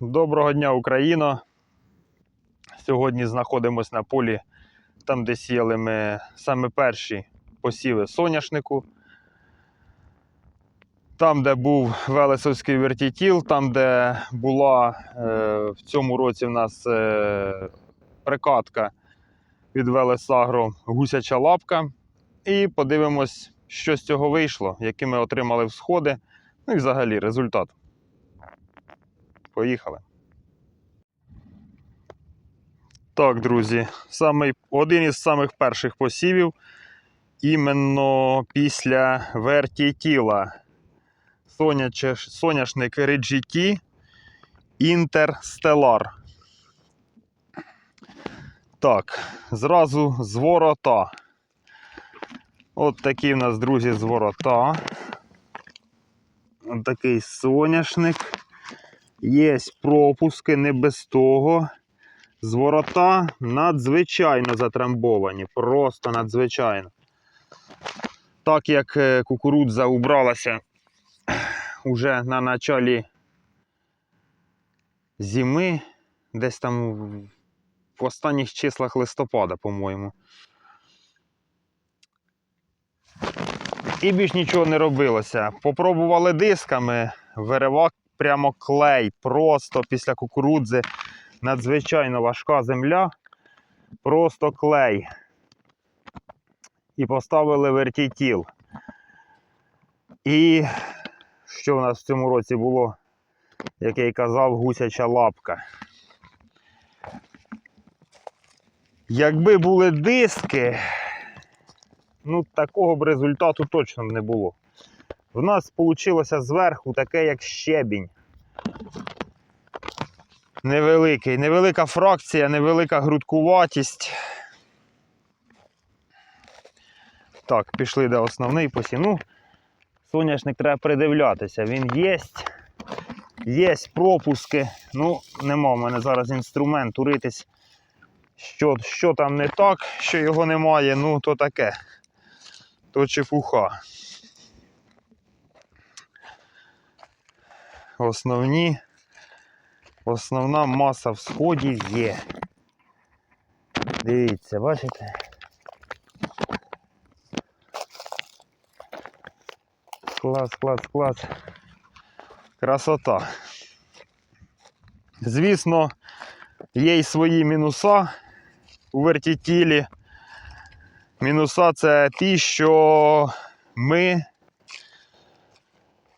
Доброго дня, Україно! Сьогодні знаходимося на полі, там, де сіяли ми саме перші посіви соняшнику. Там, де був Велесовський вертітіл, там, де була е, в цьому році в нас е, прикатка від Велесагро гусяча лапка. І подивимось, що з цього вийшло, які ми отримали всходи, ну і взагалі результат. Поїхали. Так, друзі, самий, один із самих перших посівів іменно після вертітіла. Соняч, соняшник RGT Interstellar. Так, зразу з ворота. От такий в нас, друзі, з ворота. От такий соняшник. Є пропуски, не без того. З ворота надзвичайно затрамбовані. Просто надзвичайно. Так як е, кукурудза убралася уже на началі зими, десь там в- останніх числах листопада, по-моєму. І більш нічого не робилося. Попробували дисками, виривак прямо клей, просто після кукурудзи. Надзвичайно важка земля, просто клей. І поставили вертітіл. І що в нас в цьому році було, як я й казав, гусяча лапка. Якби були диски, ну такого б результату точно б не було. В нас вийшло зверху таке, як щебінь. Невеликий, невелика фракція, невелика грудкуватість. Так, пішли до основний посів. Ну, соняшник треба придивлятися. Він є. Є пропуски. Ну, нема в мене зараз інструмент уритись. Що, що там не так, що його немає, ну то таке. То чепуха. Основні. Основна маса всходів є. Дивіться, бачите? Клас, клас, клас. Красота. Звісно, є й свої мінуса у вертітілі. Мінуса це ті, що ми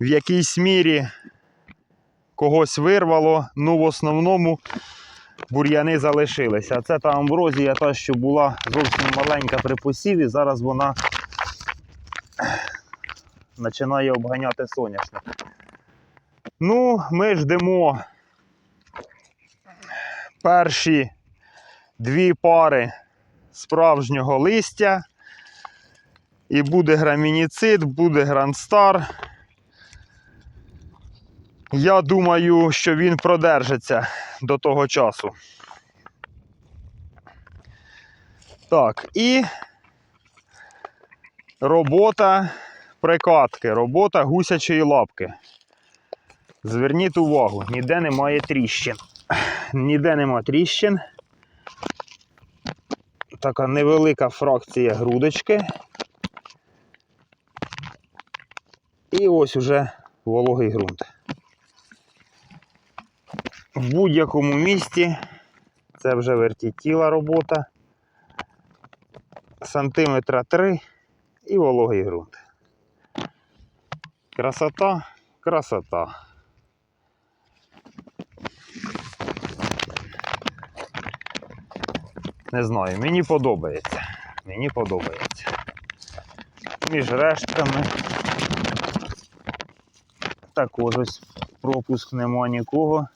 в якійсь мірі когось вирвало, ну в основному бур'яни залишилися. Це та амброзія, та, що була зовсім маленька при посіві, зараз вона починає обганяти соняшник. Ну, ми ждемо перші дві пари справжнього листя. І буде грамініцид, буде грандстар. Я думаю, що він продержиться до того часу. Так, і робота прикатки, робота гусячої лапки. Зверніть увагу, ніде немає тріщин. Ніде нема тріщин. Така невелика фракція грудочки. І ось уже вологий ґрунт. В будь-якому місці це вже вертітіла робота. Сантиметра 3 і вологий ґрунт. Красота, красота. Не знаю, мені подобається. Мені подобається. Між рештками. Також ось пропуск нема нікого.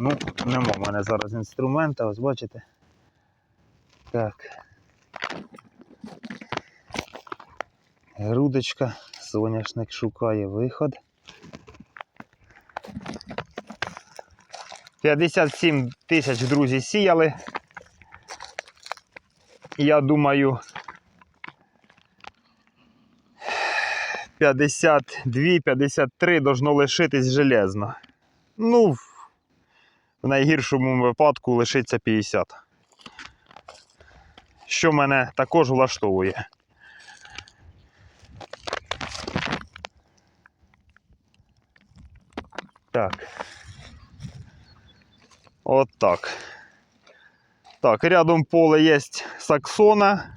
Ну, нема в мене зараз інструмента, ось бачите. Так. Грудочка, соняшник шукає виход. 57 тисяч друзі сіяли. Я думаю, 52-53 должно лишитись железно. Ну, в найгіршому випадку лишиться 50. Що мене також влаштовує. Так. От так. Так, рядом поле є саксона.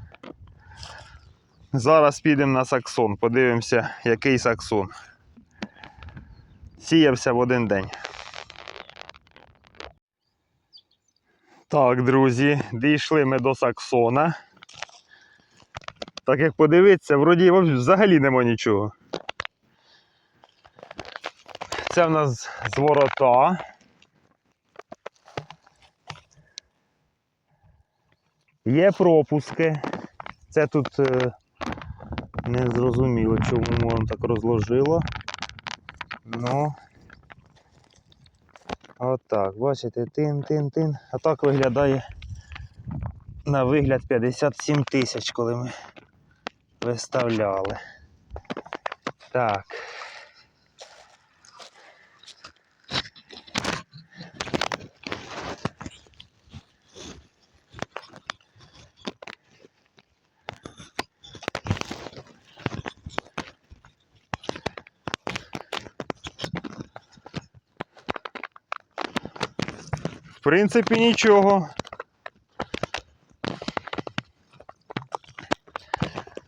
Зараз підемо на саксон, подивимося, який саксон. Сіявся в один день. Так, друзі, дійшли ми до саксона. Так як подивитися, вроді взагалі нема нічого. Це в нас з ворота. Є пропуски. Це тут е, не зрозуміло, чому воно так розложило. Ну. Отак, бачите, тин-тин-тин. А так виглядає на вигляд 57 тисяч, коли ми виставляли. Так. В принципі, нічого.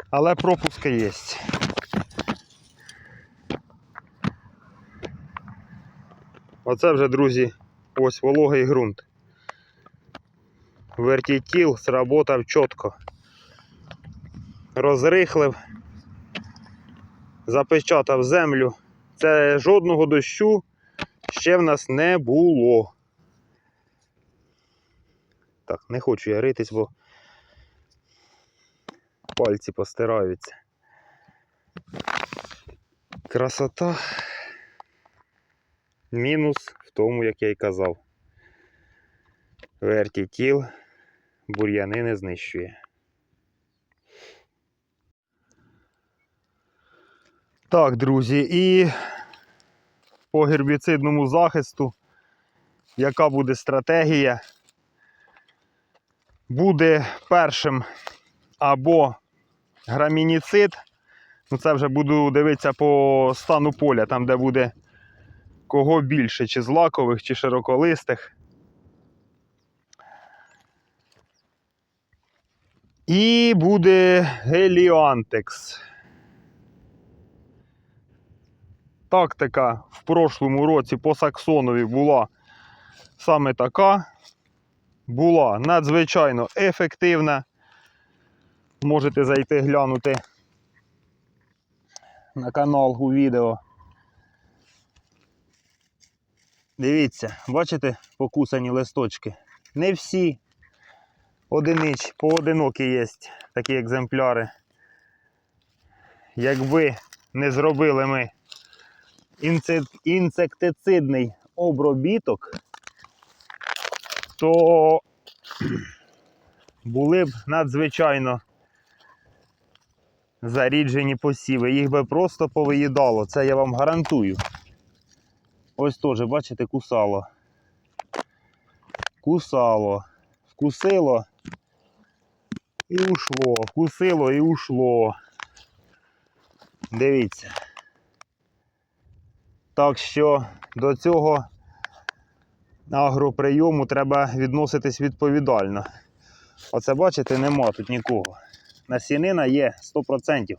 Але пропуски є. Оце вже, друзі, ось вологий ґрунт. Вертітіл сработав чітко. Розрихлив, запечатав землю. Це жодного дощу ще в нас не було. Так, не хочу я ритись, бо пальці постираються. Красота. Мінус в тому, як я й казав. Вертітіл бур'яни не знищує. Так, друзі, і по гербіцидному захисту, яка буде стратегія? Буде першим або грамініцид. Ну, це вже буду дивитися по стану поля, там, де буде кого більше, чи злакових, чи широколистих. І буде геліантекс. Тактика в прошлому році по Саксонові була саме така. Була надзвичайно ефективна. Можете зайти глянути на канал у відео. Дивіться, бачите покусані листочки? Не всі одинич, поодинокі є такі екземпляри. Якби не зробили ми інсектицидний обробіток, то були б надзвичайно заріджені посіви. Їх би просто повиїдало, це я вам гарантую. Ось теж, бачите, кусало. Кусало. Вкусило і ушло. Вкусило і ушло. Дивіться. Так що до цього агроприйому треба відноситись відповідально. Оце бачите, нема тут нікого. Насінина є 100%.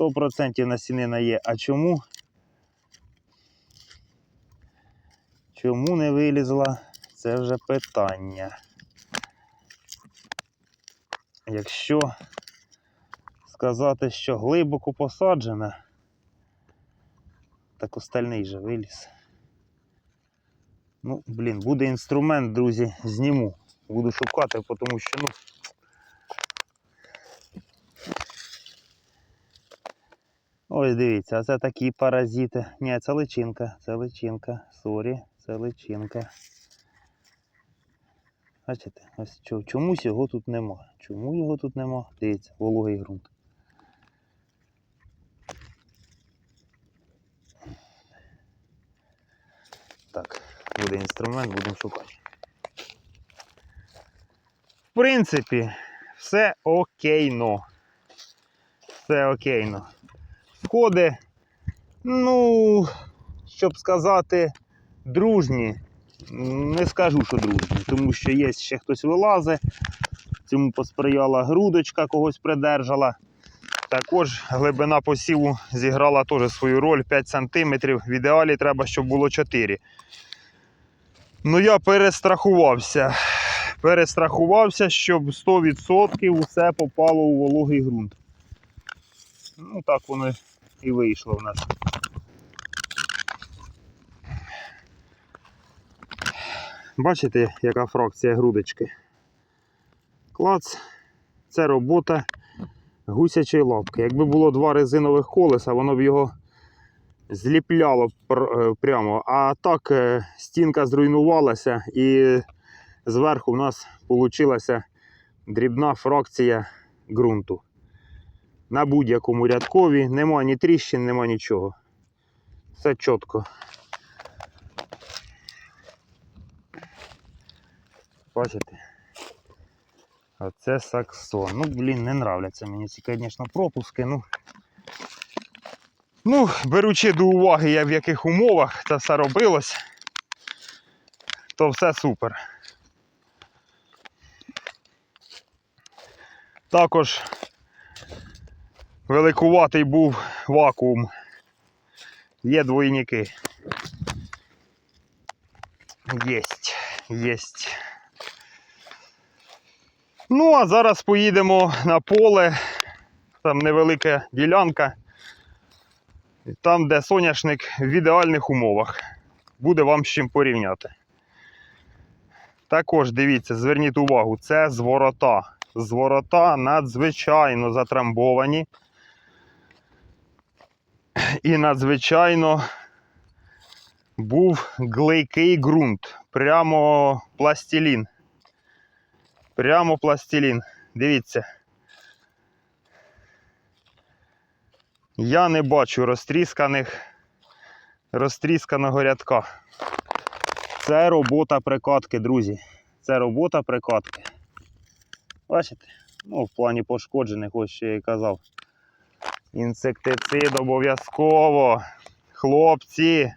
100% насінина є. А чому? Чому не вилізла? Це вже питання. Якщо сказати, що глибоко посаджена, так остальний же виліз. Ну, блін, буде інструмент, друзі, зніму. Буду шукати, тому що, ну. Ось дивіться, а це такі паразити. Ні, це личинка, це личинка. Сорі, це личинка. Бачите, ось чо- чомусь його тут нема. Чому його тут нема? Дивіться, вологий ґрунт. Так. Буде інструмент, будемо шукати. В принципі, все окейно. Все окейно. Сходи, ну, щоб сказати, дружні. Не скажу, що дружні, тому що є ще хтось вилазить. Цьому посприяла грудочка, когось придержала. Також глибина посіву зіграла теж свою роль 5 см. В ідеалі треба, щоб було 4. Ну я перестрахувався. Перестрахувався, щоб 100% усе попало у вологий ґрунт. Ну так воно і вийшло в нас. Бачите, яка фракція грудочки? Клац, це робота гусячої лапки. Якби було два резинових колеса, воно б його зліпляло е, прямо. А так е, стінка зруйнувалася і зверху в нас вийшла дрібна фракція ґрунту. На будь-якому рядкові нема ні тріщин, нема нічого. Все чітко. Бачите? А це саксон. Ну, блін, не нравляться мені ці, звісно, пропуски. Ну, ну, беручи до уваги, я в яких умовах це все робилось, то все супер. Також великуватий був вакуум. Є двойники. Єсть, єсть. Ну, а зараз поїдемо на поле. Там невелика ділянка. Там, де соняшник в ідеальних умовах. Буде вам з чим порівняти. Також дивіться, зверніть увагу, це зворота. Зворота надзвичайно затрамбовані. І надзвичайно був глейкий ґрунт. Прямо пластилін. Прямо пластилін. Дивіться. Я не бачу розтрісканих, розтрісканого рядка. Це робота прикатки, друзі. Це робота прикатки. Бачите? Ну, в плані пошкоджених, ось що я і казав. Інсектицид обов'язково. Хлопці.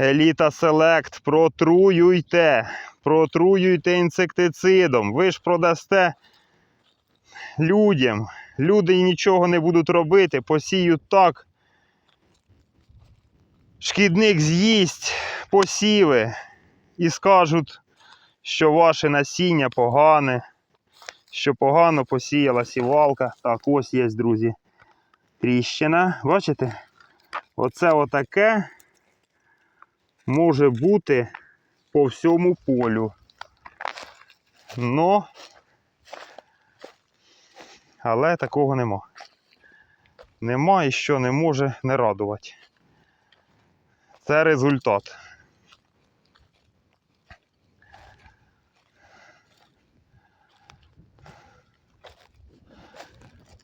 Еліта Селект, протруюйте. Протруюйте інсектицидом. Ви ж продасте людям. Люди нічого не будуть робити, посіють так. Шкідник з'їсть посіви і скажуть, що ваше насіння погане, що погано посіяла сівалка. Так, ось є, друзі, тріщина. Бачите? Оце отаке може бути по всьому полю. Но, але такого нема. Нема і що не може не радувати. Це результат.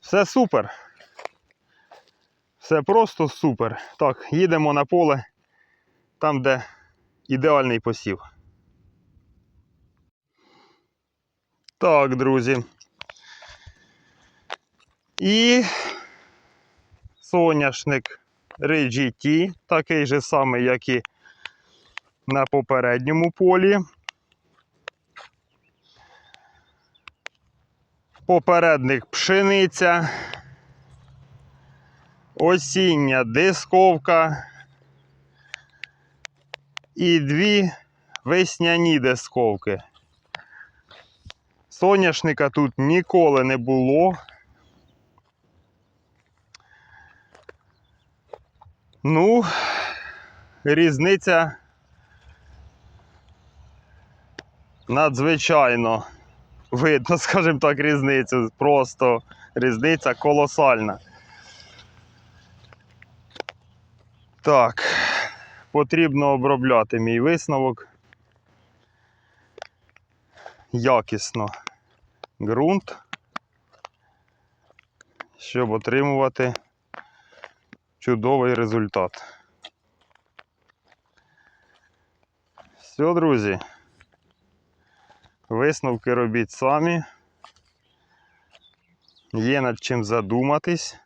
Все супер. Все просто супер. Так, їдемо на поле, там, де ідеальний посів. Так, друзі. І соняшник RGT, такий же самий, як і на попередньому полі. Попередник пшениця, осіння дисковка і дві весняні дисковки. Соняшника тут ніколи не було. Ну, різниця надзвичайно видно, скажімо так, різницю. Просто різниця колосальна. Так, потрібно обробляти мій висновок. Якісно ґрунт, щоб отримувати чудовий результат. Все, друзі. Висновки робіть самі. Є над чим задуматись.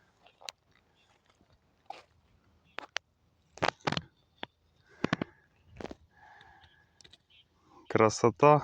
Красота.